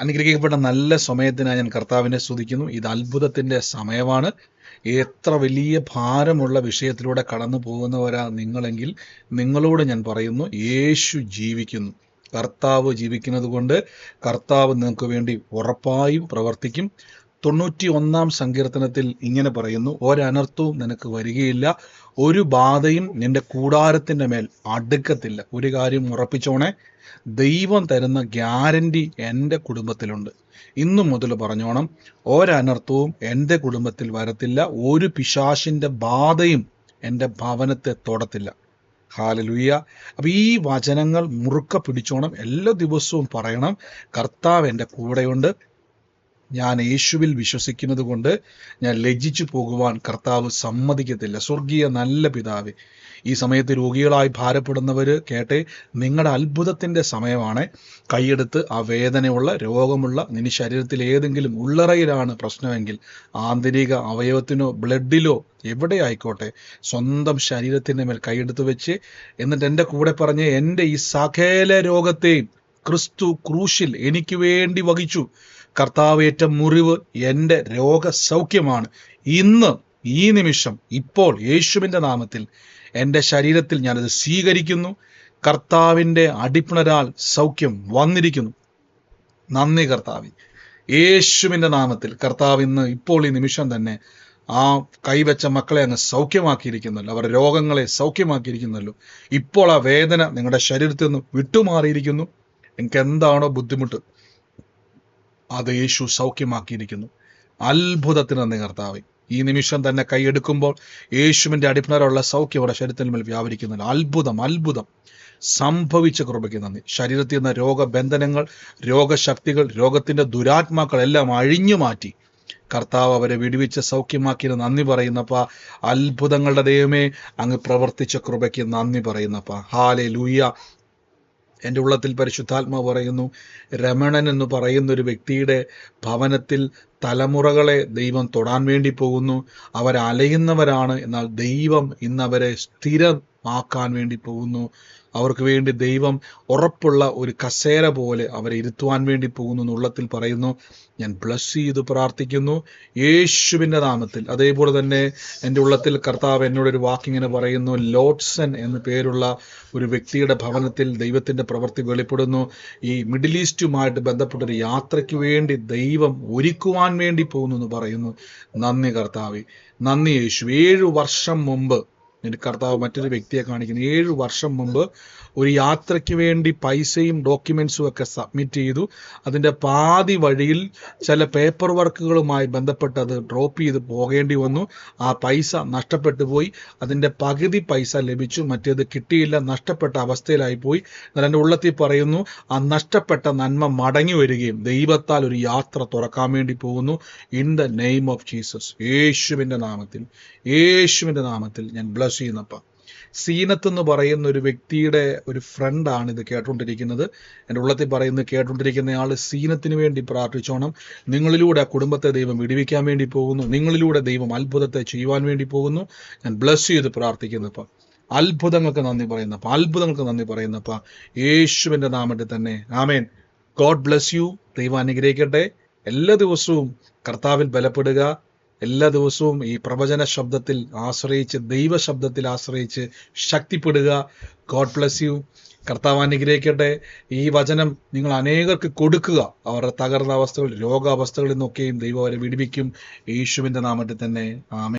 അനുഗ്രഹിക്കപ്പെട്ട നല്ല സമയത്തിനായി ഞാൻ കർത്താവിനെ സ്തുതിക്കുന്നു. ഇത് അത്ഭുതത്തിന്റെ സമയമാണ്. എത്ര വലിയ ഭാരമുള്ള വിഷയത്തിലൂടെ കടന്നു പോകുന്നവരാ നിങ്ങളെങ്കിൽ നിങ്ങളോട് ഞാൻ പറയുന്നു യേശു ജീവിക്കുന്നു. കർത്താവ് ജീവിക്കുന്നത് കൊണ്ട് കർത്താവ് നിങ്ങൾക്ക് വേണ്ടി ഉറപ്പായും പ്രവർത്തിക്കും. തൊണ്ണൂറ്റി ഒന്നാം സങ്കീർത്തനത്തിൽ ഇങ്ങനെ പറയുന്നു ഒരനർത്ഥവും നിനക്ക് വരികയില്ല. ഒരു ബാധയും നിന്റെ കൂടാരത്തിന്റെ മേൽ അടുക്കത്തില്ല. ഒരു കാര്യം ഉറപ്പിച്ചോണേ ദൈവം തരുന്ന ഗ്യാരണ്ടി എന്റെ കുടുംബത്തിലുണ്ട്. ഇന്നു മുതൽ പറഞ്ഞോണം ഒരനർത്ഥവും എന്റെ കുടുംബത്തിൽ വരത്തില്ല ഒരു പിശാശിന്റെ ബാധയും എന്റെ ഭവനത്തെ തൊടത്തില്ല. ഹാലലുയ്യ അപ്പം ഈ വചനങ്ങൾ മുറുക്ക പിടിച്ചോണം എല്ലാ ദിവസവും പറയണം കർത്താവ് എന്റെ കൂടെയുണ്ട് ഞാൻ യേശുവിൽ വിശ്വസിക്കുന്നത് കൊണ്ട് ഞാൻ ലജ്ജിച്ചു പോകുവാൻ കർത്താവ് സമ്മതിക്കത്തില്ല. സ്വർഗീയ നല്ല പിതാവേ ഈ സമയത്ത് രോഗികളായി ഭാരപ്പെടുന്നവർ കേട്ടെ നിങ്ങളുടെ അത്ഭുതത്തിന്റെ സമയമാണ്. കൈയെടുത്ത് ആ വേദനയുള്ള രോഗമുള്ള നിന്റെ ശരീരത്തിൽ ഏതെങ്കിലും ഉള്ളറയിലാണ് പ്രശ്നമെങ്കിൽ ആന്തരിക അവയവത്തിനോ ബ്ലഡിലോ എവിടെ ആയിക്കോട്ടെ സ്വന്തം ശരീരത്തിന്റെ മേൽ കൈയെടുത്ത് വെച്ച് എന്നിട്ട് എന്റെ കൂടെ പറഞ്ഞ് എന്റെ ഈ സകല രോഗത്തെയും ക്രിസ്തു ക്രൂശിൽ എനിക്ക് വേണ്ടി വഹിച്ചു. കർത്താവേറ്റ മുറിവ് എന്റെ രോഗസൗഖ്യമാണ്. ഇന്ന് ഈ നിമിഷം ഇപ്പോൾ യേശുവിന്റെ നാമത്തിൽ എന്റെ ശരീരത്തിൽ ഞാനത് സ്വീകരിക്കുന്നു. കർത്താവിന്റെ അടിപ്പിണരാൽ സൗഖ്യം വന്നിരിക്കുന്നു. നന്ദി കർത്താവ്. യേശുവിന്റെ നാമത്തിൽ കർത്താവ് ഇന്ന് ഇപ്പോൾ ഈ നിമിഷം തന്നെ ആ കൈവച്ച മക്കളെ അങ്ങ് സൗഖ്യമാക്കിയിരിക്കുന്നല്ലോ. അവരുടെ രോഗങ്ങളെ സൗഖ്യമാക്കിയിരിക്കുന്നല്ലോ. ഇപ്പോൾ ആ വേദന നിങ്ങളുടെ ശരീരത്തിൽ നിന്ന് വിട്ടുമാറിയിരിക്കുന്നു. നിങ്ങൾക്ക് എന്താണോ ബുദ്ധിമുട്ട്? അത് യേശു സൗഖ്യമാക്കിയിരിക്കുന്നു. അത്ഭുതത്തിന് നന്ദി കർത്താവെ. ഈ നിമിഷം തന്നെ കൈയെടുക്കുമ്പോൾ യേശുവിന്റെ അടിപ്പിണരുള്ള സൗഖ്യം അവരുടെ ശരീരത്തിന് മേൽ വ്യാപരിക്കുന്നില്ല. അത്ഭുതം അത്ഭുതം. സംഭവിച്ച കൃപയ്ക്ക് നന്ദി. ശരീരത്തിൽ നിന്ന് രോഗബന്ധനങ്ങൾ രോഗശക്തികൾ രോഗത്തിന്റെ ദുരാത്മാക്കൾ എല്ലാം അഴിഞ്ഞു മാറ്റി. കർത്താവ് അവരെ വിടുവിച്ച് സൗഖ്യമാക്കിയത് നന്ദി പറയുന്നപ്പ. അത്ഭുതങ്ങളുടെ ദൈവമേ അങ്ങ് പ്രവർത്തിച്ച കൃപയ്ക്ക് നന്ദി പറയുന്നപ്പ. ഹാലെ ലൂയ എന്റെ ഉള്ളത്തിൽ പരിശുദ്ധാത്മാവ് പറയുന്നു രമണൻ എന്ന് പറയുന്ന ഒരു വ്യക്തിയുടെ ഭവനത്തിൽ തലമുറകളെ ദൈവം തൊടാൻ വേണ്ടി പോകുന്നു. അവർ അലയുന്നവരാണ് എന്നാൽ ദൈവം ഇന്നവരെ സ്ഥിരമാക്കാൻ വേണ്ടി പോകുന്നു. അവർക്ക് വേണ്ടി ദൈവം ഉറപ്പുള്ള ഒരു കസേര പോലെ അവരെ ഇരുത്തുവാൻ വേണ്ടി പോകുന്നു എന്നുള്ളത്തിൽ പറയുന്നു. ഞാൻ ബ്ലസ് ചെയ്ത് പ്രാർത്ഥിക്കുന്നു. യേശുവിന്റെ നാമത്തിൽ. അതേപോലെ തന്നെ എന്റെ ഉള്ളത്തിൽ കർത്താവ് എന്നോട് ഒരു വാക്കിങ്ങനെ പറയുന്നു. ലോട്ട്സൺ എന്ന പേരുള്ള ഒരു വ്യക്തിയുടെ ഭവനത്തിൽ ദൈവത്തിന്റെ പ്രവൃത്തി വെളിപ്പെടുന്നു. ഈ മിഡിൽ ഈസ്റ്റുമായിട്ട് ബന്ധപ്പെട്ട ഒരു യാത്രയ്ക്ക് വേണ്ടി ദൈവം ഒരുക്കുവാൻ വേണ്ടി പോകുന്നു എന്ന് പറയുന്നു. നന്ദി കർത്താവെ. നന്ദി യേശു. ഏഴു വർഷം മുമ്പ് എന്റെ കർത്താവ് മറ്റൊരു വ്യക്തിയെ കാണിക്കുന്നു. ഏഴ് വർഷം മുമ്പ് ഒരു യാത്രയ്ക്ക് വേണ്ടി പൈസയും ഡോക്യുമെന്റ്സും ഒക്കെ സബ്മിറ്റ് ചെയ്തു. അതിന്റെ പാതി വഴിയിൽ ചില പേപ്പർ വർക്കുകളുമായി ബന്ധപ്പെട്ട് അത് ഡ്രോപ്പ് ചെയ്ത് പോകേണ്ടി വന്നു. ആ പൈസ നഷ്ടപ്പെട്ടു പോയി. അതിന്റെ പകുതി പൈസ ലഭിച്ചു. മറ്റേത് കിട്ടിയില്ല. നഷ്ടപ്പെട്ട അവസ്ഥയിലായി പോയി. എന്നാൽ എന്റെ ഉള്ളത്തിൽ പറയുന്നു ആ നഷ്ടപ്പെട്ട നന്മ മടങ്ങി വരികയും ദൈവത്താൽ ഒരു യാത്ര തുറക്കാൻ വേണ്ടി പോകുന്നു. In the name of Jesus യേശുവിന്റെ നാമത്തിൽ. യേശുവിന്റെ നാമത്തിൽ ഞാൻ ബ്ലസ് ചെയ്യുന്നപ്പ സീനത്ത് എന്ന് പറയുന്ന ഒരു വ്യക്തിയുടെ ഒരു ഫ്രണ്ടാണ് ഇത് കേട്ടുകൊണ്ടിരിക്കുന്നത്. എന്റെ ഉള്ളത്തിൽ പറയുന്നത് കേട്ടുകൊണ്ടിരിക്കുന്ന ആൾ സീനത്തിന് വേണ്ടി പ്രാർത്ഥിച്ചോണം. നിങ്ങളിലൂടെ ആ കുടുംബത്തെ ദൈവം വിടിവിക്കാൻ വേണ്ടി പോകുന്നു. നിങ്ങളിലൂടെ ദൈവം അത്ഭുതത്തെ ചെയ്യുവാൻ വേണ്ടി പോകുന്നു. ഞാൻ ബ്ലസ് ചെയ്ത് പ്രാർത്ഥിക്കുന്നപ്പ. അത്ഭുതങ്ങൾക്ക് നന്ദി പറയുന്നപ്പ. അത്ഭുതങ്ങൾക്ക് നന്ദി പറയുന്നപ്പ. യേശുവിന്റെ നാമത്തിൽ തന്നെ. ആമേൻ. ഗോഡ് ബ്ലസ് യു ദൈവം അനുഗ്രഹിക്കട്ടെ. എല്ലാ ദിവസവും കർത്താവിൽ ബലപ്പെടുക. എല്ലാ ദിവസവും ഈ പ്രവചന ശബ്ദത്തിൽ ആശ്രയിച്ച് ദൈവശബ്ദത്തിൽ ആശ്രയിച്ച് ശക്തിപ്പെടുക. ഗോഡ് ബ്ലസ് യു കർത്താവ് അനുഗ്രഹിക്കട്ടെ. ഈ വചനം നിങ്ങൾ അനേകർക്ക് കൊടുക്കുക. അവരുടെ തകർന്ന അവസ്ഥകൾ രോഗാവസ്ഥകളിൽ നിന്നൊക്കെയും ദൈവം അവരെ വിടുവിക്കും. യേശുവിന്റെ നാമത്തിൽ തന്നെ. ആമേ